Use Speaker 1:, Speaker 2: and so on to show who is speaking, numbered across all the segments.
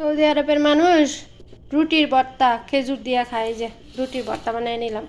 Speaker 1: Saudi আরবের মানুষ রুটির ভর্তা খেজুর দিয়া খায় যে রুটির ভর্তা বানিয়ে নিলাম।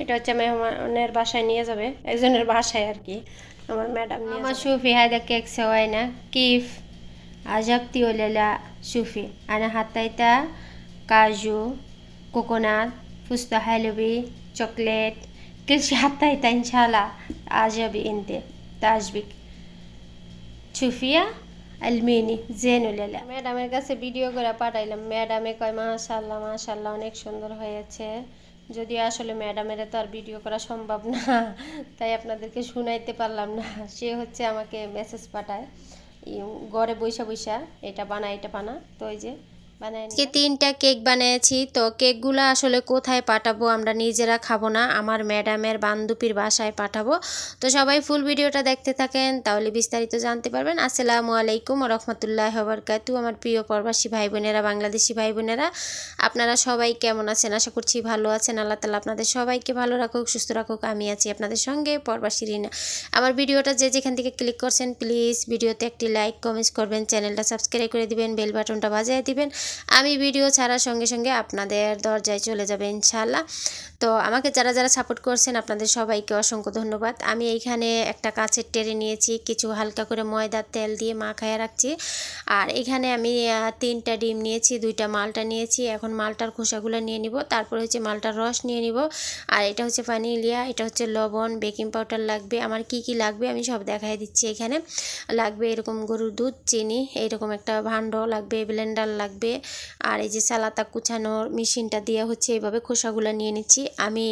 Speaker 1: এটা হচ্ছে মেহমানের বাসায় নিয়ে যাবে একজনের বাসায় আর কি। আমার ম্যাডাম আমার সুফি হায়দা কেক সেওয়াই না কিফ আজাবতি ওলেলা সুফি। আর হাতাইতা কাজু কোকোনাট ফুস্তা হাইলবি চকলেট কিছু হাতাইতা ইনশাল্লাহ আজাবি ইনতে তাজবিক। সুফিয়া আলমিনি জেন উলেলা ম্যাডামের কাছে ভিডিও করে পাঠাইলাম। ম্যাডামে কয় মাশাল্লাহ মাশাল্লাহ অনেক সুন্দর হয়েছে। যদিও আসলে ম্যাডামের তো আর ভিডিও করা সম্ভব না, তাই আপনাদেরকে শুনাইতে পারলাম না। সে হচ্ছে আমাকে মেসেজ পাঠায় ঘরে বৈশা বৈশা এটা বানা এটা বানা। তো ওই যে আজকে তিনটা কেক বানিয়েছি তো কেকগুলো আসলে কোথায় পাঠাবো আমরা নিজেরা খাব না আমার ম্যাডামের বান্ধবীর বাসায় পাঠাবো। তো সবাই ফুল ভিডিওটা দেখতে থাকেন তাহলে বিস্তারিত জানতে পারবেন। আসসালামু আলাইকুম রহমতুল্লাহ বরকাতু আমার প্রিয় প্রবাসী ভাই বোনেরা বাংলাদেশি ভাই বোনেরা আপনারা সবাই কেমন আছেন? আশা করছি ভালো আছেন। আল্লাহ তালা আপনাদের সবাইকে ভালো রাখুক সুস্থ রাখুক আমি আছি আপনাদের সঙ্গে প্রবাসী রিনা। আমার ভিডিওটা যে যেখান থেকে ক্লিক করছেন প্লিজ ভিডিওতে একটি লাইক কমেন্টস করবেন চ্যানেলটা সাবস্ক্রাইব করে দিবেন বেল বাটনটা বাজিয়ে দিবেন। আমি ভিডিও ছাড়ার সঙ্গে সঙ্গে আপনাদের দরজায় চলে যাবে ইনশাল্লাহ তো আমাকে যারা যারা সাপোর্ট করছেন, আপনাদের সবাইকে অসংখ্য ধন্যবাদ। আমি এইখানে একটা কাছের টেরে নিয়েছি, কিছু হালকা করে ময়দার তেল দিয়ে মাখায় রাখছি। আর এখানে আমি তিনটা ডিম নিয়েছি, দুইটা মালটা নিয়েছি। এখন মালটার খোসাগুলো নিয়ে নিব, তারপর হচ্ছে মালটার রস নিয়ে নিব। আর এটা হচ্ছে ভ্যানিলিয়া, এটা হচ্ছে লবণ, বেকিং পাউডার লাগবে। আমার কি কি লাগবে আমি সব দেখাই দিচ্ছি এখানে। লাগবে এরকম গরুর দুধ, চিনি এইরকম একটা ভাণ্ড লাগবে, ব্লেন্ডার লাগবে। আর এই যে সালাতা কুচানোর মেশিনটা দিয়ে হচ্ছে এইভাবে খোসাগুলো নিয়ে নিচ্ছি। আমি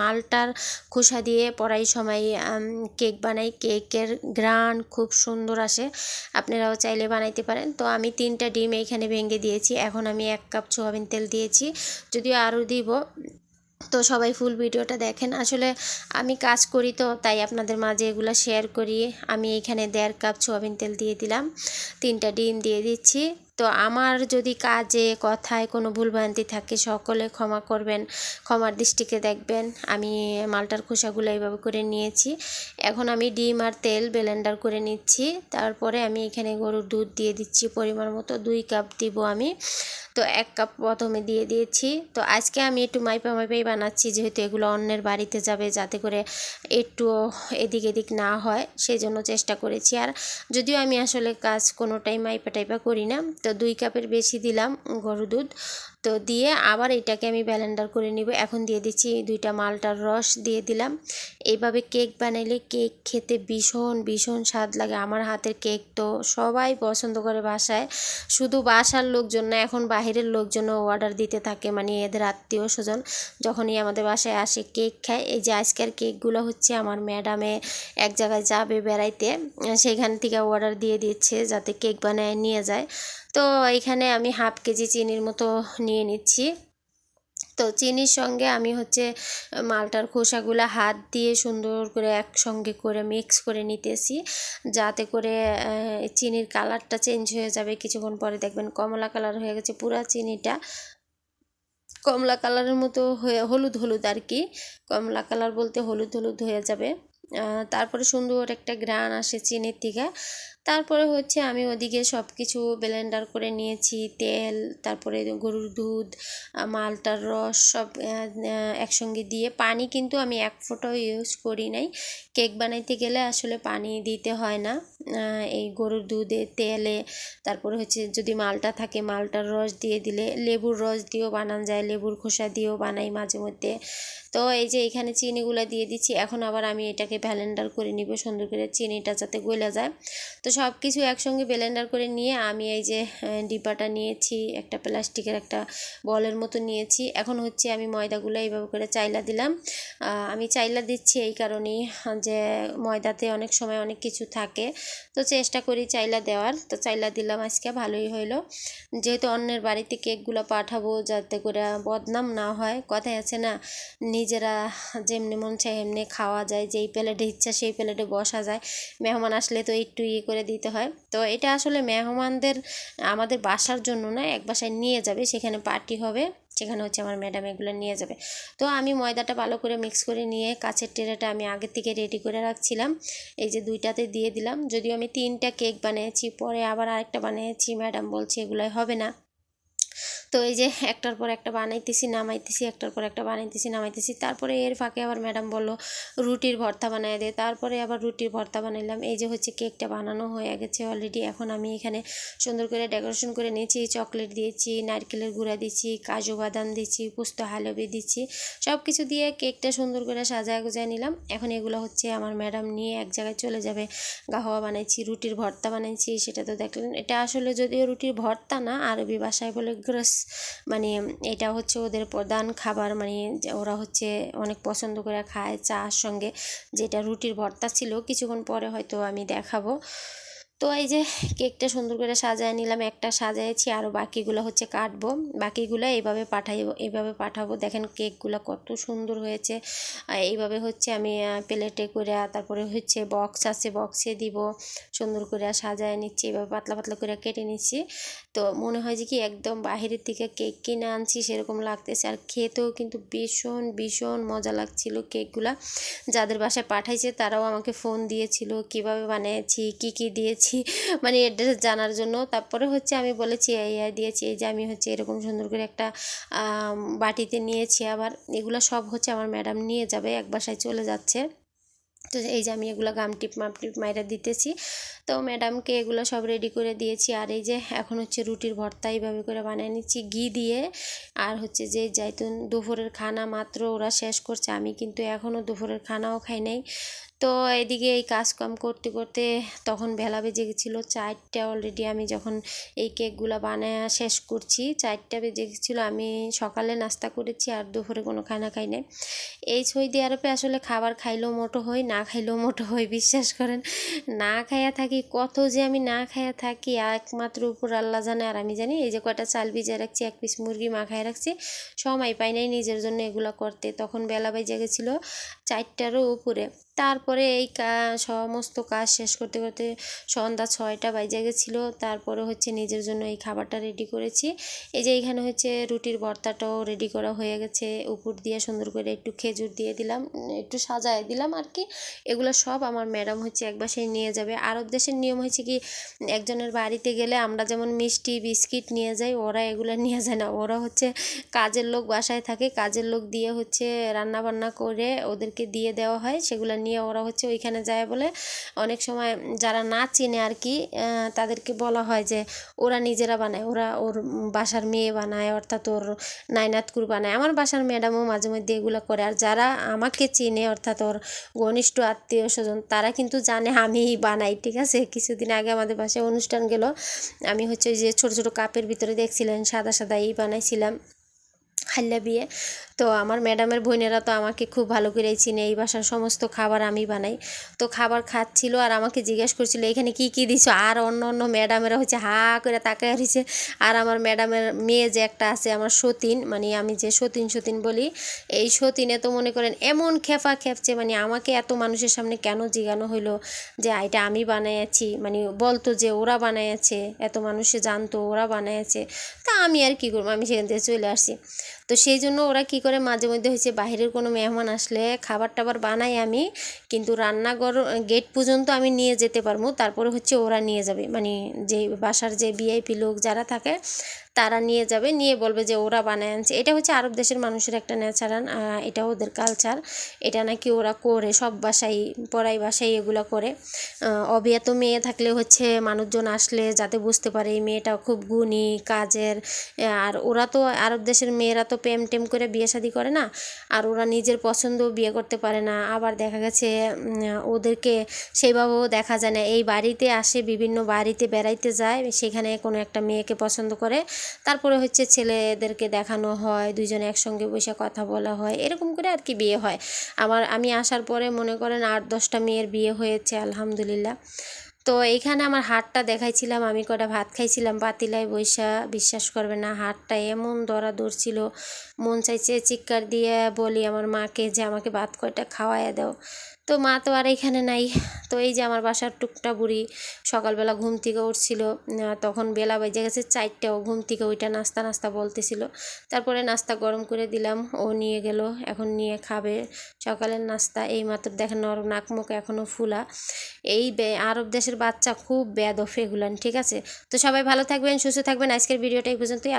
Speaker 1: মালটার খোসা দিয়ে পড়াই সময় কেক বানাই। কেকের গ্রান খুব সুন্দর আসে। আপনারাও চাইলে বানাইতে পারেন। তো আমি তিনটা ডিম এইখানে ভেঙে দিয়েছি। এখন আমি এক কাপ সোয়াবিন তেল দিয়েছি। যদিও আরও দিব। তো সবাই ফুল ভিডিওটা দেখেন। আসলে আমি কাজ করি তো, তাই আপনাদের মাঝে এগুলো শেয়ার করি। আমি এখানে দেড় কাপ সোয়াবিন তেল দিয়ে দিলাম। তিনটা ডিম দিয়ে দিচ্ছি। তো আমার যদি কাজে, কথায় কোনো ভুলভ্রান্তি থাকে, সকলে ক্ষমা করবেন, ক্ষমার দৃষ্টিকে দেখবেন। আমি মালটার খোসাগুলো এইভাবে করে নিয়েছি। এখন আমি ডিম আর তেল ব্লেন্ডার করে নিচ্ছি। তারপরে আমি এখানে গরুর দুধ দিয়ে দিচ্ছি পরিমাণ মতো। দুই কাপ দিব আমি। তো এক কাপ প্রথমে দিয়ে দিয়েছি। তো আজকে আমি একটু মাইপা মাইপাই বানাচ্ছি, যেহেতু এগুলো অন্যের বাড়িতে যাবে, যাতে করে একটু এদিক এদিক না হয়। সেই জন্য চেষ্টা করেছি। আর যদিও আমি আসলে কাজ কোনোটাই মাইপা টাইপা করি না, তো দুই কাপের বেশি দিলাম গরু দুধ। তো দিয়ে আবার এটাকে আমি ব্যালেন্ডার করে নিব। এখন দিয়ে দিচ্ছি দুইটা মালটার রস দিয়ে দিলাম। এইভাবে কেক বানাইলে কেক খেতে ভীষণ ভীষণ স্বাদ লাগে। আমার হাতের কেক তো সবাই পছন্দ করে বাসায়। শুধু বাসার লোকজন না, এখন বাহিরের লোকজনও অর্ডার দিতে থাকে মানে এদের আত্মীয় স্বজন। যখনই আমাদের বাসায় আসে কেক খায়। এই যে আজকের কেকগুলো হচ্ছে আমার ম্যাডামে এক জায়গায় যাবে বেড়াইতে, সেখান থেকে অর্ডার দিয়ে দিচ্ছে যাতে কেক বানায় নিয়ে যায়। তো এখানে আমি হাফ কেজি চিনির মতো নিয়ে নিচ্ছি। তো চিনির সঙ্গে আমি হচ্ছে মালটার খোসাগুলো হাত দিয়ে সুন্দর করে একসঙ্গে করে মিক্স করে নিতেছি। যাতে করে চিনির কালারটা চেঞ্জ হয়ে যাবে। কিছুক্ষণ পরে দেখবেন কমলা কালার হয়ে গেছে পুরা চিনিটা। কমলা কালারের মতো হয়ে, হলুদ হলুদ আর কি। কমলা কালার বলতে হলুদ হলুদ হয়ে যাবে। তারপরে সুন্দর একটা গ্রান আসে চিনির থেকে তারপরে হচ্ছে আমি ওদিকে সব কিছু ব্লেন্ডার করে নিয়েছি, তেল, তারপরে গরুর দুধ মালটার রস সব একসঙ্গে দিয়ে। পানি কিন্তু আমি এক ফোঁটাও ইউজ করি নাই। কেক বানাইতে গেলে আসলে পানি দিতে হয় না। এই গরুর দুধে, তেলে, তারপরে হচ্ছে যদি মালটা থাকে, মালটার রস দিয়ে দিলে, লেবুর রস দিয়েও বানানো যায়, লেবুর খোসা দিয়েও বানাই মাঝে মধ্যে। তো এই যে এখানে চিনিগুলো দিয়ে দিচ্ছি, এখন আবার আমি এটাকে ভ্যালেন্ডার করে নিব, সুন্দর করে চিনিটা যাতে গলে যায়। তো সব কিছু একসঙ্গে ব্লেন্ডার করে নিয়ে আমি এই যে ডিব্বাটা নিয়েছি, একটা প্লাস্টিকের একটা বলের মতো নিয়েছি। এখন হচ্ছে আমি ময়দাগুলো এইভাবে করে চাইলা দিলাম। আমি চাইলা দিচ্ছি এই কারণেই যে ময়দাতে অনেক সময় অনেক কিছু থাকে। তো চেষ্টা করি চাইলা দেওয়ার। তো চাইলা দিলাম আজকে, ভালোই হইল। যেহেতু অন্যের বাড়িতে কেকগুলো পাঠাবো যাতে করে বদনাম না হয়, কথাই আছে না, নিজেরা যেমনি মন চায় এমনি খাওয়া যায়, যেই প্লেটে ইচ্ছা সেই প্লেটে বসা যায়। মেহমান আসলে তো একটু ইয়ে করে দিতে হয়। তো এটা আসলে মেহমানদের, আমাদের বাসার জন্য না, এক বাসায় নিয়ে যাবে, সেখানে পার্টি হবে, সেখানে হচ্ছে আমার ম্যাডাম এগুলো নিয়ে যাবে। তো আমি ময়দাটা ভালো করে মিক্স করে নিয়ে কাছের টেরাটা আমি আগের থেকে রেডি করে রাখছিলাম। এই যে দুইটাতে দিয়ে দিলাম, যদিও আমি তিনটা কেক বানিয়েছি, পরে আবার আরেকটা বানিয়েছি ম্যাডাম বলছে এগুলোই হবে না। তো এই যে একটার পর একটা বানাইতেছি, নামাইতেছি, একটার পর একটা বানাইতেছি, নামাইতেছি। তারপরে এর ফাঁকে আবার ম্যাডাম বলল, রুটির ভর্তা বানাই দে। তারপরে আবার রুটির ভর্তা বানাইলাম। এই যে হচ্ছে কেকটা বানানো হয়ে গেছে অলরেডি এখন আমি এখানে সুন্দর করে ডেকোরেশন করে নিয়েছি। চকলেট দিয়েছি, নারকেলের গুঁড়া দিচ্ছি কাজু বাদাম দিচ্ছি পুস্ত হালবি দিচ্ছি সব কিছু দিয়ে কেকটা সুন্দর করে সাজায় গুজায় নিলাম। এখন এগুলো হচ্ছে আমার ম্যাডাম নিয়ে এক জায়গায় চলে যাবে। গাহওয়া বানাইছি, রুটির ভর্তা বানাইছি, সেটা তো দেখলেন। এটা আসলে যদিও রুটির ভর্তা না, আরবি ভাষায় বলে গ্রস মানে এটা হচ্ছে ওদের প্রধান খাবার মানে ওরা হচ্ছে অনেক পছন্দ করে খায় চার সঙ্গে, যেটা রুটির ভর্তা ছিল, কিছুক্ষণ পরে হয়তো আমি দেখাবো। তো এই যে কেকটা সুন্দর করে সাজায় নিলাম, একটা সাজাইছি আরও বাকিগুলো হচ্ছে কাটবো। বাকিগুলো এইভাবে পাঠাইবো, এইভাবে পাঠাবো। দেখেন কেকগুলো কত সুন্দর হয়েছে। এইভাবে হচ্ছে আমি প্লেটে করে, তারপরে হচ্ছে বক্স আছে, বক্সে দিব। সুন্দর করে সাজায় নিচ্ছি এভাবে পাতলা পাতলা করে কেটে নিচ্ছি। তো মনে হয় যে কি একদম বাহিরের থেকে কেক কিনে আনছি, সেরকম লাগতেছে। আর খেতেও কিন্তু ভীষণ ভীষণ মজা লাগছিল কেকগুলা। যাদের বাসায় পাঠাইছে, তারাও আমাকে ফোন দিয়েছিল, কীভাবে বানিয়েছি কি কি দিয়েছি। মানে অ্যাড্রেস জানার জন্য। তারপরে হচ্ছে আমি বলেছি এই দিয়েছি, এই যে আমি হচ্ছে এরকম সুন্দর করে একটা বাটিতে নিয়েছি আবার। এগুলো সব হচ্ছে আমার ম্যাডাম নিয়ে যাবে, এক বাসায় চলে যাচ্ছে। তো এই যে আমি এগুলো গাম টিপ মাপ টিপ মাইরা দিতেছি। তো ম্যাডামকে এগুলো সব রেডি করে দিয়েছি। আর এই যে এখন হচ্ছে রুটির ভর্তা এইভাবে করে বানিয়ে নিচ্ছি, ঘি দিয়ে। আর হচ্ছে যে যাইতুন দুপুরের খানা মাত্র ওরা শেষ করছে, আমি কিন্তু এখনও দুপুরের খানাও খাই নাই। তো এদিকে এই কাজ কাম করতে করতে তখন বেলা বেজে গেছিল চারটা অলরেডি আমি যখন এই কেকগুলো বানায় শেষ করছি, চারটা বেজে গেছিল আমি সকালে নাস্তা করেছি আর দুপুরে কোনো খানা খাই নাই এই সৌদি আরবে আসলে খাবার খাইলেও মোটো হয় না খাইলেও মোটো হয় বিশ্বাস করেন। না খাইয়া থাকি, কত যে আমি না খাইয়া থাকি, একমাত্র উপর আল্লাহ জানে আর আমি জানি। এই যে কয়টা চাল ভিজিয়ে রাখছি, এক পিস মুরগি মাখায় রাখছি, সময় পাই নাই নিজের জন্য এগুলো করতে। তখন বেলা বেজে গেছিল চারটারও উপরে। তারপরে এই সমস্ত কাজ শেষ করতে করতে সন্ধ্যা ছয়টা বাজে গেছিল। তারপরে হচ্ছে নিজের জন্য এই খাবারটা রেডি করেছি। এই যে এইখানে হচ্ছে রুটির ভর্তাটাও রেডি করা হয়ে গেছে। উপর দিয়ে সুন্দর করে একটু খেজুর দিয়ে দিলাম একটু সাজায় দিলাম আর কি এগুলো সব আমার ম্যাডাম হচ্ছে এক বাসায় নিয়ে যাবে। আরব দেশের নিয়ম হয়েছে কি, একজনের বাড়িতে গেলে আমরা যেমন মিষ্টি, বিস্কিট নিয়ে যাই, ওরা এগুলো নিয়ে যায় না। ওরা হচ্ছে কাজের লোক বাসায় থাকে। কাজের লোক দিয়ে হচ্ছে রান্না বান্না করে ওদেরকে দিয়ে দেওয়া হয়। সেগুলো নিয়ে ওরা হচ্ছে ওইখানে যায় বলে অনেক সময় যারা না চিনে আর কি তাদেরকে বলা হয় যে ওরা নিজেরা বানায়, ওরা ওর বাসার মেয়ে বানায়, অর্থাৎ ওর নাইনাতকুর বানায়। আমার বাসার ম্যাডামও মাঝে মধ্যে এগুলো করে আর যারা আমাকে চিনে, অর্থাৎ ওর ঘনিষ্ঠ আত্মীয় স্বজন, তারা কিন্তু জানে আমি বানাই, ঠিক আছে? কিছুদিন আগে আমাদের বাসায় অনুষ্ঠান গেল, আমি হচ্ছে যে ছোটো ছোটো কাপের ভিতরে দেখছিলেন, সাদা সাদা এই বানাইছিলাম। হাল্লা বিয়ে। তো আমার ম্যাডামের বোনেরা তো আমাকে খুব ভালো করে চিনে, এই বাসার সমস্ত খাবার আমি বানাই। তো খাবার খাচ্ছিল আর আমাকে জিজ্ঞেস করছিল, এখানে কি কি দিছো? আর অন্য অন্য ম্যাডামেরা হচ্ছে হা করে তাকায় রয়েছে। আর আমার ম্যাডামের মেয়ে যে একটা আছে, আমার সতীন মানে আমি যে সতীন সতীন বলি, এই সতীনে তো মনে করেন এমন খেপা খেপছে মানে আমাকে এত মানুষের সামনে কেন জিগানো হইল যে, এটা আমি বানাইয়াছি। মানে বলতো যে, ওরা বানাইয়াছে, এত মানুষে জানতো, ওরা বানাইয়াছে। তা আমি আর কি করব? আমি সেখান থেকে চলে আসি। তো সেই জন্য ওরা কি করে মাঝে মধ্যে হয়েছে বাইরের কোনো মেহমান আসলে খাবার টাবার বানাই আমি, কিন্তু রান্নাঘর গেট পর্যন্ত আমি নিয়ে যেতে পারব। তারপরে হচ্ছে ওরা নিয়ে যাবে। মানে যে বাসার যে ভিআইপি লোক যারা থাকে তারা নিয়ে যাবে, নিয়ে বলবে যে ওরা বানায় আনছে। এটা হচ্ছে আরব দেশের মানুষের একটা ন্যাচারাল এটা ওদের কালচার এটা নাকি ওরা করে, সব বাসায় পড়াই বাসায় এগুলো করে। অবিয়াত মেয়ে থাকলে হচ্ছে মানুষজন আসলে যাতে বুঝতে পারে এই মেয়েটা খুব গুণী, কাজের আর ওরা তো আরব দেশের মেয়েরা তো প্রেম টেম করে বিয়ে শাদি করে না। আর ওরা নিজের পছন্দ বিয়ে করতে পারে না। আবার দেখা গেছে ওদেরকে সেইভাবেও দেখা যায় না। এই বাড়িতে আসে, বিভিন্ন বাড়িতে বেড়াইতে যায়, সেখানে কোনো একটা মেয়েকে পছন্দ করে। তারপরে হচ্ছে ছেলেদেরকে দেখানো হয়, দুইজনে একসঙ্গে বসে কথা বলা হয়, এরকম করে আর কি বিয়ে হয়। আমার, আমি আসার পরে মনে করেন আট, দশটা মেয়ের বিয়ে হয়েছে, আলহামদুলিল্লাহ। তো এইখানে আমার হাটটা দেখাইছিলাম, আমি কটা ভাত খাইছিলাম, পাতিলায় বৈশা বিশ্বাস করবে না হাটটা এমন দরা ছিল, মন চাইছে চিৎকার দিয়ে বলি আমার মাকে যে আমাকে ভাত কয়টা খাওয়াইয়া দাও। তো মা তো আর এখানে নাই। তো এই যে আমার বাসার টুকটা বুড়ি সকালবেলা ঘুম থেকে উঠছিল তখন বেলা বেজে গেছে চারটাও ঘুম থেকে ওইটা নাস্তা নাস্তা বলতেছিল। তারপরে নাস্তা গরম করে দিলাম, ও নিয়ে গেল, এখন নিয়ে খাবে। সকালের নাস্তা এই মাত্র দেখেন নরম নাক মুখ এখনও ফুলা। এই আরব দেশের বাচ্চা খুব বেদফ এগুলান, ঠিক আছে? তো সবাই ভালো থাকবেন, সুস্থ থাকবেন। আজকের ভিডিওটা এই পর্যন্তই।